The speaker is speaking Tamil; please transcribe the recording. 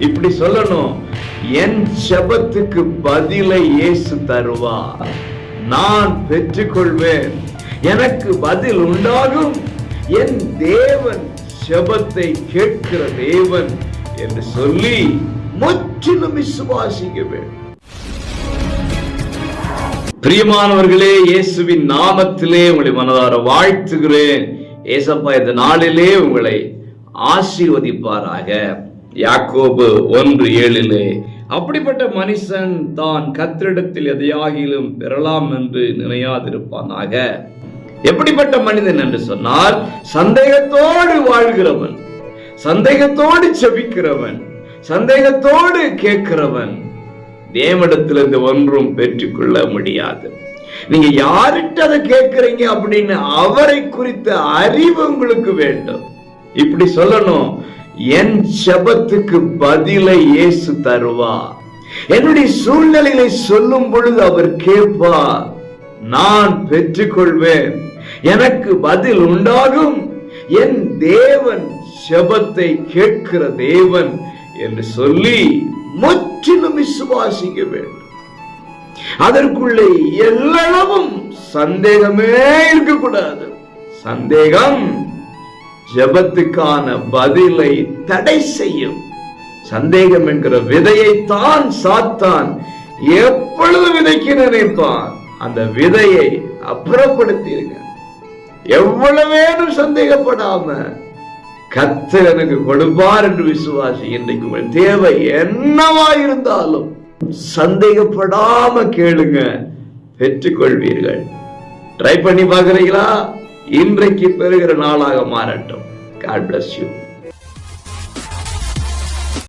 இப்படி சொல்லணும். என் செபத்துக்கு பதிலை இயேசு தருவார். நான் பெற்றுக்கொள்வேன். எனக்கு பதில் உண்டாகும். என் தேவன் செபத்தை கேட்கிற தேவன் என்று சொல்லி முற்றிலும் விசுவாசிக்க வேண்டும். பிரியமானவர்களே இயேசுவின் நாமத்திலே உங்களை மனதார வாழ்த்துகிறேன். ஏசப்பா இந்த நாளிலே உங்களை ஆசீர்வதிப்பாராக. யாக்கோபு ஒன்று ஏழிலே அப்படிப்பட்ட மனுஷன் தான் கத்திரிடத்தில் எதையாகிலும் பெறலாம் என்று நினையாதிருப்பானாக. எப்படிப்பட்ட மனிதன் என்று சொன்னால் சந்தேகத்தோடு வாழ்கிறவன் சந்தேகத்தோடு செபிக்கிறவன் சந்தேகத்தோடு கேட்கிறவன் தேவனிடத்திலிருந்து ஒன்றும் பெற்றுக்கொள்ள முடியாது. நீங்க யார்கிட்ட அதை கேட்கிறீங்க அப்படின்னு அவரை குறித்த அறிவு உங்களுக்கு வேண்டும். இப்படி சொல்லணும். என் செபத்துக்கு பதிலை இயேசு தருவார். என்னுடைய சூழ்நிலைகளை சொல்லும் பொழுது அவர் கேட்பார் நான் பெற்றுக்கொள்வேன் எனக்கு பதில் உண்டாகும். என் தேவன் செபத்தை கேட்கிற தேவன் என்று சொல்லி முற்றிலும் விசுவாசிக்க வேண்டும். அதற்குள்ளே எல்லளவும் சந்தேகமே இருக்கக்கூடாது. சந்தேகம் ஜெபத்துக்கான பதிலை தடை செய்யும். சந்தேகம் என்கிற விதையை தான் சாத்தான் எப்பொழுது விதைக்க நினைப்பான்? அந்த விதையை அப்புறப்படுத்திருங்க. எவ்வளவேனும் சந்தேகப்படாம கத்தர் எனக்கு கொடுப்பார் என்று விசுவாசி இன்றைக்கு உங்கள் தேவை என்னவா இருந்தாலும் சந்தேகப்படாம கேளுங்க பெற்றுக்கொள்வீர்கள். ட்ரை பண்ணி பாக்குறீங்களா இன்றைக்கு பெறுகிற நாளாக மாறட்டும். God bless you